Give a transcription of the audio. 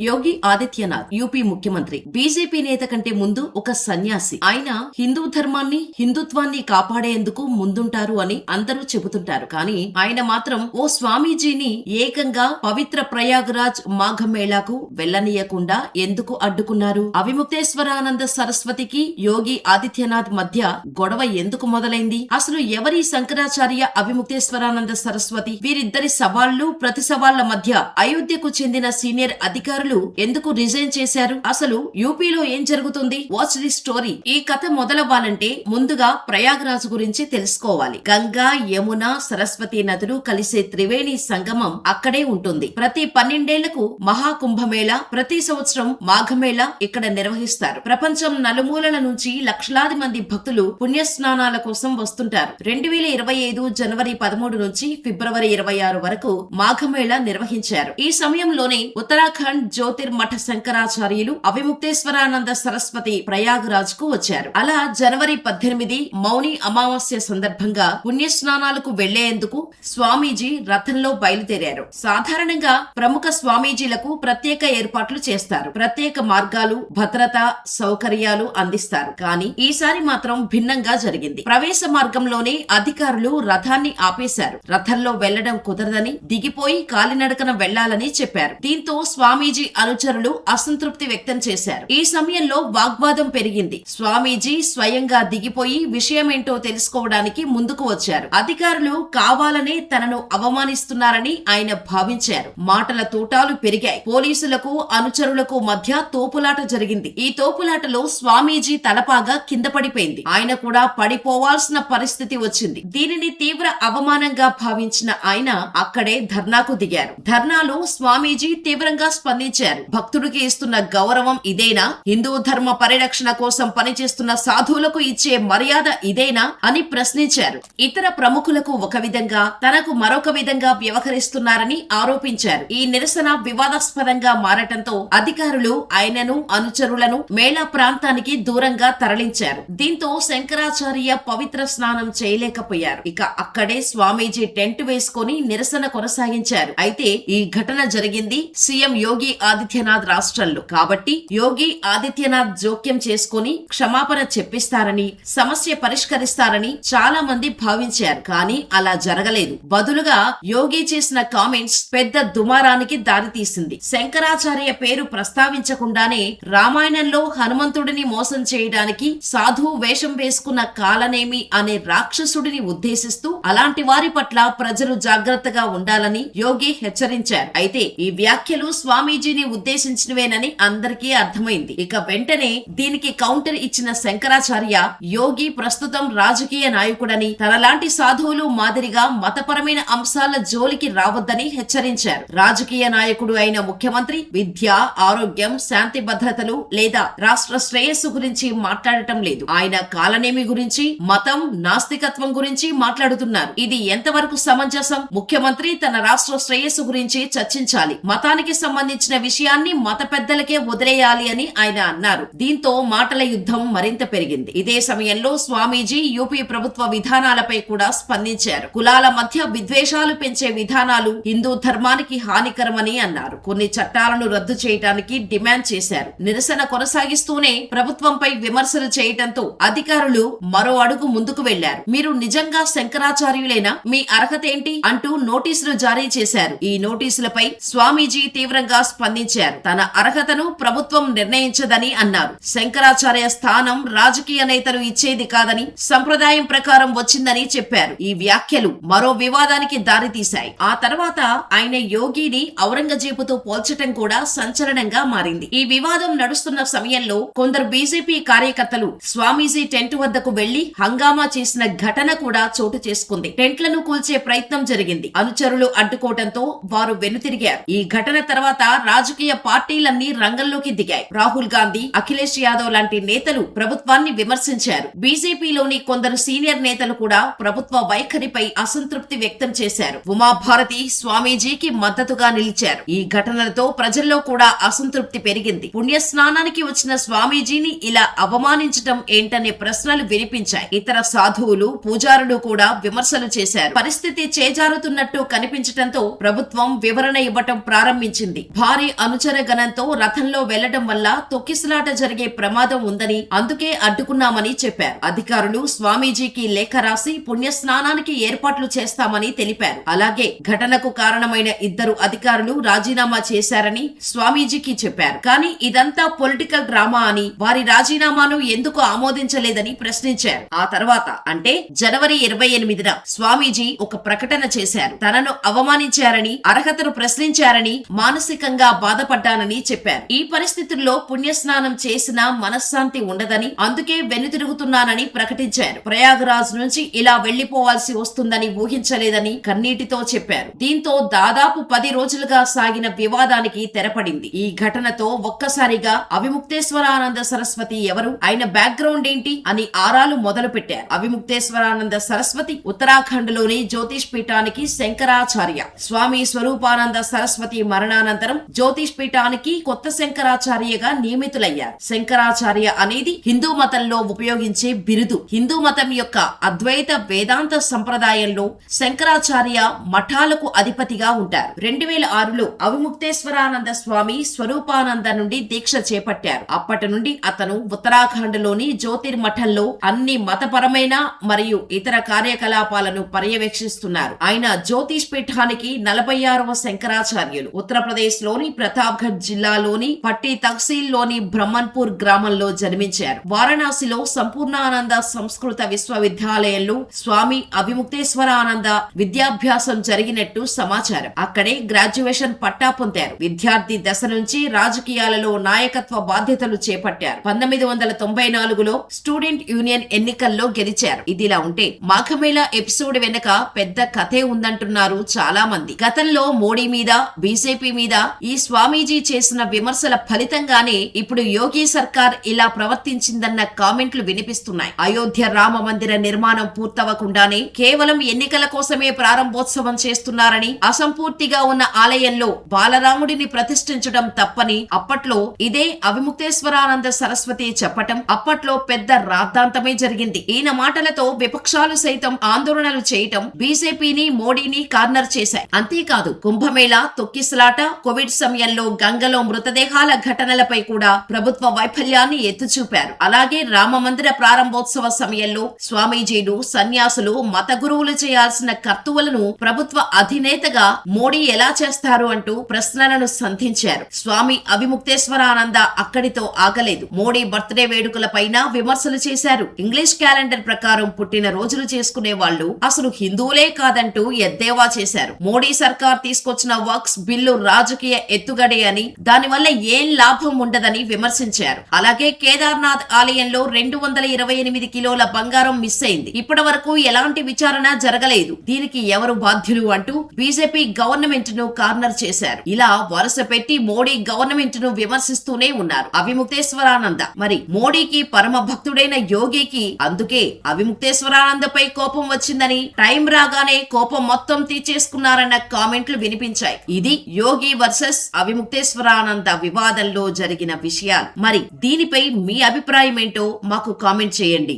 యోగి Adityanath UP ముఖ్యమంత్రి. BJP నేత కంటే ముందు ఒక సన్యాసి. ఆయన హిందూ ధర్మాన్ని హిందుత్వాన్ని కాపాడేందుకు ముందుంటారు అని అందరూ చెబుతుంటారు. కానీ ఆయన మాత్రం ఓ స్వామీజీని ఏకంగా పవిత్ర ప్రయాగరాజ్ మాఘమేళాకు వెళ్ళనీయకుండా ఎందుకు అడ్డుకున్నారు? అవిముక్తేశ్వరానంద సరస్వతికి యోగి ఆదిత్యనాథ్ మధ్య గొడవ ఎందుకు మొదలైంది? అసలు ఎవరి శంకరాచార్య అవిముక్తేశ్వరానంద సరస్వతి? వీరిద్దరి సవాళ్ళు ప్రతి సవాళ్ళ మధ్య అయోధ్యకు చెందిన సీనియర్ అధికారులు ఎందుకు రిజైన్ చేశారు? అసలు యూపీలో ఏం జరుగుతుంది? వాచ్ ది స్టోరీ ఈ కథ మొదలవ్వాలంటే ముందుగా ప్రయాగరాజ్ గురించి తెలుసుకోవాలి. గంగా యమున సరస్వతి నదులు కలిసే త్రివేణి సంగమం అక్కడే ఉంటుంది. ప్రతి పన్నెండేళ్ళకు మహాకుంభమేళ ప్రతి సంవత్సరం మాఘమేళ ఇక్కడ నిర్వహిస్తారు. ప్రపంచం నలుమూలల నుంచి లక్షలాది మంది భక్తులు పుణ్యస్నానాల కోసం వస్తుంటారు. రెండు వేల ఇరవై ఐదు జనవరి పదమూడు నుంచి ఫిబ్రవరి ఇరవై ఆరు వరకు మాఘమేళ నిర్వహించారు. ఈ సమయంలోనే ఉత్తరాఖండ్ జ్యోతిర్మఠ శంకరాచార్యులు అవిముక్తేశ్వరానంద సరస్వతి ప్రయాగరాజ్కు వచ్చారు. అలా జనవరి పద్దెనిమిది మౌని అమావాస్య సందర్భంగా పుణ్యస్నానాలకు వెళ్ళేందుకు స్వామీజీ రథంలో బయలుదేరారు. సాధారణంగా ప్రముఖ స్వామీజీలకు ప్రత్యేక ఏర్పాట్లు చేస్తారు. ప్రత్యేక మార్గాలు భద్రత సౌకర్యాలు అందిస్తారు. కానీ ఈసారి మాత్రం భిన్నంగా జరిగింది. ప్రవేశ మార్గంలోనే అధికారులు రథాన్ని ఆపేశారు. రథంలో వెళ్ళడం కుదరదని దిగిపోయి కాలినడకన వెళ్ళాలని చెప్పారు. దీంతో స్వామీజీ అనుచరులు అసంతృప్తి వ్యక్తం చేశారు. ఈ సమయంలో వాగ్వాదం పెరిగింది. స్వామీజీ స్వయంగా దిగిపోయి విషయమేంటో తెలుసుకోవడానికి ముందుకు వచ్చారు. అధికారులు కావాలనే తనను అవమానిస్తున్నారని ఆయన భావించారు. మాటల తూటాలు పెరిగాయి. పోలీసులకు అనుచరులకు మధ్య తోపులాట జరిగింది. ఈ తోపులాటలో స్వామీజీ తలపాగా కింద పడిపోయింది. ఆయన కూడా పడిపోవాల్సిన పరిస్థితి వచ్చింది. దీనిని తీవ్ర అవమానంగా భావించిన ఆయన అక్కడే ధర్నాకు దిగారు. ధర్నాలో స్వామీజీ తీవ్రంగా స్పందించారు. భక్తుడికి ఇస్తున్న గౌరవం ఇదేనా? హిందూ ధర్మ పరిరక్షణ కోసం పనిచేస్తున్న సాధువులకు ఇచ్చే మర్యాద ఇదేనా అని ప్రశ్నించారు. ఇతర ప్రముఖులకు ఒక విధంగా తనకు మరొక విధంగా వ్యవహరిస్తున్నారని ఆరోపించారు. ఈ నిరసన వివాదాస్పదంగా మారటంతో అధికారులు ఆయనను అనుచరులను మేళా ప్రాంతానికి దూరంగా తరలించారు. దీంతో శంకరాచార్య పవిత్ర స్నానం చేయలేకపోయారు. ఇక అక్కడే స్వామీజీ టెంట్ వేసుకొని నిరసన కొనసాగించారు. అయితే ఈ ఘటన జరిగింది. సీఎం యోగి ఆదిత్యనాథ్ రాష్ట్రంలో. కాబట్టి యోగి ఆదిత్యనాథ్ జోక్యం చేసుకుని క్షమాపణ చెప్పిస్తారని సమస్య పరిష్కరిస్తారని చాలా మంది భావించారు. కానీ అలా జరగలేదు. బదులుగా యోగి చేసిన కామెంట్స్ పెద్ద దుమారానికి దారితీసింది. శంకరాచార్య పేరు ప్రస్తావించకుండానే రామాయణంలో హనుమంతుడిని మోసం చేయడానికి సాధువు వేషం వేసుకున్న కాలనేమి అనే రాక్షసుడిని ఉద్దేశిస్తూ అలాంటి వారి పట్ల ప్రజలు జాగ్రత్తగా ఉండాలని యోగి హెచ్చరించారు. అయితే ఈ వ్యాఖ్యలు స్వామీజీ స్వామీజీని ఉద్దేశించినవేనని అందరికీ అర్థమైంది. ఇక వెంటనే దీనికి కౌంటర్ ఇచ్చిన శంకరాచార్య యోగి ప్రస్తుతం రాజకీయ నాయకుడని తనలాంటి సాధువులు మాదిరిగా మతపరమైన అంశాల జోలికి రావద్దని హెచ్చరించారు. రాజకీయ నాయకుడు అయిన ముఖ్యమంత్రి విద్య ఆరోగ్యం శాంతి భద్రతలు లేదా రాష్ట్ర శ్రేయస్సు గురించి మాట్లాడటం లేదు. ఆయన కాలనేమి గురించి మతం నాస్తికత్వం గురించి మాట్లాడుతున్నారు. ఇది ఎంతవరకు సమంజసం? ముఖ్యమంత్రి తన రాష్ట్ర శ్రేయస్సు గురించి చర్చించాలి. మతానికి సంబంధించిన విషయాన్ని మత పెద్దలకే వదిలేయాలి అని ఆయన అన్నారు. దీంతో మాటల యుద్ధం మరింత పెరిగింది. ఇదే సమయంలో స్వామీజీ యూపీ ప్రభుత్వ విధానాలపై కూడా స్పందించారు. కులాల మధ్య విద్వేషాలు పెంచే విధానాలు హిందూ ధర్మానికి హానికరమని అన్నారు. కొన్ని చట్టాలను రద్దు చేయడానికి డిమాండ్ చేశారు. నిరసన కొనసాగిస్తూనే ప్రభుత్వంపై విమర్శలు చేయటంతో అధికారులు మరో అడుగు ముందుకు వెళ్ళారు. మీరు నిజంగా శంకరాచార్యులేనా? మీ అర్హత ఏంటి? అంటూ నోటీసులు జారీ చేశారు. ఈ నోటీసులపై స్వామీజీ తీవ్రంగా స్పందించారు. తన అర్హతను ప్రభుత్వం నిర్ణయించదని అన్నారు. శంకరాచార్య స్థానం రాజకీయ నేతలు ఇచ్చేది కాదని సంప్రదాయం ప్రకారం వచ్చిందని చెప్పారు. ఈ వ్యాఖ్యలు మరో వివాదానికి దారితీశాయి. ఆ తర్వాత ఆయన యోగిని ఔరంగజేబుతో పోల్చటం కూడా సంచలనంగా మారింది. ఈ వివాదం నడుస్తున్న సమయంలో కొందరు బీజేపీ కార్యకర్తలు స్వామీజీ టెంట్ వద్దకు వెళ్ళి హంగామా చేసిన ఘటన కూడా చోటు చేసుకుంది. టెంట్లను కూల్చే ప్రయత్నం జరిగింది. అనుచరులు అడ్డుకోవడంతో వారు వెనుతిరిగారు. ఈ ఘటన తర్వాత రాజకీయ పార్టీలన్నీ రంగంలోకి దిగాయి. రాహుల్ గాంధీ అఖిలేష్ యాదవ్ లాంటి నేతలు ప్రభుత్వాన్ని విమర్శించారు. బీజేపీలోని కొందరు సీనియర్ నేతలు కూడా ప్రభుత్వ వైఖరిపై అసంతృప్తి వ్యక్తం చేశారు. ఉమాభారతి స్వామీజీకి మద్దతుగా నిలిచారు. ఈ ఘటనలతో ప్రజల్లో కూడా అసంతృప్తి పెరిగింది. పుణ్యస్నానానికి వచ్చిన స్వామీజీని ఇలా అవమానించటం ఏంటనే ప్రశ్నలు వినిపించాయి. ఇతర సాధువులు పూజారులు కూడా విమర్శలు చేశారు. పరిస్థితి చేజారుతున్నట్టు కనిపించటంతో ప్రభుత్వం వివరణ ఇవ్వటం ప్రారంభించింది. భారీ స్వామి అనుచర గణంతో రథంలో వెళ్ళడం వల్ల తొక్కిసలాట జరిగే ప్రమాదం ఉందని అందుకే అడ్డుకున్నామని చెప్పారు. అధికారులు స్వామీజీకి లేఖ రాసి పుణ్యస్నానానికి ఏర్పాట్లు చేస్తామని తెలిపారు. అలాగే ఘటనకు కారణమైన ఇద్దరు అధికారులు రాజీనామా చేశారని స్వామీజీకి చెప్పారు. కానీ ఇదంతా పొలిటికల్ డ్రామా అని వారి రాజీనామాను ఎందుకు ఆమోదించలేదని ప్రశ్నించారు. ఆ తర్వాత అంటే జనవరి ఇరవై ఎనిమిదిన స్వామీజీ ఒక ప్రకటన చేశారు. తనను అవమానించారని అర్హతను ప్రశ్నించారని మానసికంగా బాధపడ్డానని చెప్పారు. ఈ పరిస్థితుల్లో పుణ్యస్నానం చేసినా మనశ్శాంతి ఉండదని అందుకే వెనుతిరుగుతున్నానని ప్రకటించారు. ప్రయాగరాజ్ నుంచి ఇలా వెళ్ళిపోవాల్సి వస్తుందని ఊహించలేదని కన్నీటితో చెప్పారు. దీంతో దాదాపు పది రోజులుగా సాగిన వివాదానికి తెరపడింది. ఈ ఘటనతో ఒక్కసారిగా అవిముక్తేశ్వరానంద సరస్వతి ఎవరు ఆయన బ్యాక్గ్రౌండ్ ఏంటి అని ఆరాలు మొదలు పెట్టారు అవిముక్తేశ్వరానంద సరస్వతి ఉత్తరాఖండ్లోని జ్యోతిష్ పీఠానికి శంకరాచార్య. స్వామి స్వరూపానంద సరస్వతి మరణానంతరం జ్యోతిష్ పీఠానికి కొత్త శంకరాచార్యగా నియమితులయ్యారు. శంకరాచార్య అనేది హిందూ మతంలో ఉపయోగించే బిరుదు. హిందూ మతం యొక్క అద్వైత వేదాంత సంప్రదాయంలో శంకరాచార్య మఠాలకు అధిపతిగా ఉంటారు. రెండు వేల ఆరులో అవిముక్తేశ్వరానంద స్వామి స్వరూపానంద నుండి దీక్ష చేపట్టారు. అప్పటి నుండి అతను ఉత్తరాఖండ్లోని జ్యోతిర్మఠంలో అన్ని మతపరమైన మరియు ఇతర కార్యకలాపాలను పర్యవేక్షిస్తున్నారు. ఆయన జ్యోతిష్ పీఠానికి నలభై ఆరవ శంకరాచార్యులు. ఉత్తరప్రదేశ్లోని ప్రతాప్గఢ్ జిల్లాలోని పట్టి తహసీల్లోని బ్రహ్మన్పూర్ గ్రామంలో జన్మించారు. వారణాసిలో సంపూర్ణానంద సంస్కృత విశ్వవిద్యాలయంలో స్వామి అభిముక్తేశ్వరానంద విద్యాభ్యాసం జరిగినట్టు సమాచారం. అక్కడే గ్రాడ్యుయేషన్ పట్టా పొందారు. విద్యార్థి దశ నుంచి రాజకీయాలలో నాయకత్వ బాధ్యతలు చేపట్టారు. పంతొమ్మిది వందల తొంభై నాలుగులో స్టూడెంట్ యూనియన్ ఎన్నికల్లో గెలిచారు. ఇదిలా ఉంటే మాఘమేళ ఎపిసోడ్ వెనక పెద్ద కథే ఉందంటున్నారు చాలా మంది గతంలో మోడీ మీద బీజేపీ మీద ఈ స్వామీజీ చేసిన విమర్శల ఫలితంగానే ఇప్పుడు యోగి సర్కార్ ఇలా ప్రవర్తించిందన్న కామెంట్లు వినిపిస్తున్నాయి. అయోధ్య రామ మందిర నిర్మాణం పూర్తవకుండానే కేవలం ఎన్నికల కోసమే ప్రారంభోత్సవం చేస్తున్నారని అసంపూర్తిగా ఉన్న ఆలయంలో బాలరాముడిని ప్రతిష్ఠించడం తప్పని అప్పట్లో ఇదే అవిముక్తేశ్వరానంద సరస్వతి చెప్పటం అప్పట్లో పెద్ద రాద్ధాంతమే జరిగింది. ఈయన మాటలతో విపక్షాలు సైతం ఆందోళనలు చేయటం బీజేపీని మోడీని కార్నర్ చేశాయి. అంతేకాదు కుంభమేళ తొక్కిసలాట కోవిడ్ సమయంలో గంగలో మృతదేహాల ఘటనలపై కూడా ప్రభుత్వ వైఫల్యాన్ని ఎత్తుచూపారు. అలాగే రామ మందిర ప్రారంభోత్సవ సమయంలో స్వామీజీలు సన్యాసులు మత గురువులు చేయాల్సిన కర్తువులను ప్రభుత్వ అధినేతగా మోడీ ఎలా చేస్తారు అంటూ ప్రశ్నలను సంధించారు. స్వామి అవిముక్తేశ్వరానంద అక్కడితో ఆగలేదు. మోడీ బర్త్డే వేడుకల పైన విమర్శలు చేశారు. ఇంగ్లీష్ క్యాలెండర్ ప్రకారం పుట్టిన రోజులు చేసుకునే వాళ్ళు అసలు హిందువులే కాదంటూ ఎద్దేవా చేశారు. మోడీ సర్కార్ తీసుకొచ్చిన వర్క్స్ బిల్లు రాజకీయ ఎత్తుగడే అని దానివల్ల ఏం లాభం ఉండదని విమర్శించారు. అలాగే కేదార్నాథ్ ఆలయంలో రెండు వందల ఇరవై ఎనిమిది కిలోల బంగారం మిస్ అయింది. ఇప్పటి వరకు ఎలాంటి విచారణ జరగలేదు. దీనికి ఎవరు బాధ్యులు అంటూ బీజేపీ గవర్నమెంట్ను కార్నర్ చేశారు. ఇలా వరుస పెట్టి మోడీ గవర్నమెంట్ను విమర్శిస్తూనే ఉన్నారు. అవిముక్తేశ్వరానంద మరి మోడీకి పరమ భక్తుడైన యోగికి అందుకే అవిముక్తేశ్వరానందపై కోపం వచ్చిందని టైం రాగానే కోపం మొత్తం తీర్చేసుకున్నారన్న కామెంట్లు వినిపించాయి. ఇది యోగి వర్సెస్ అవిముక్తేశ్వరానంద వివాదంలో జరిగిన విషయాలు. మరి దీనిపై మీ అభిప్రాయం ఏంటో మాకు కామెంట్ చేయండి.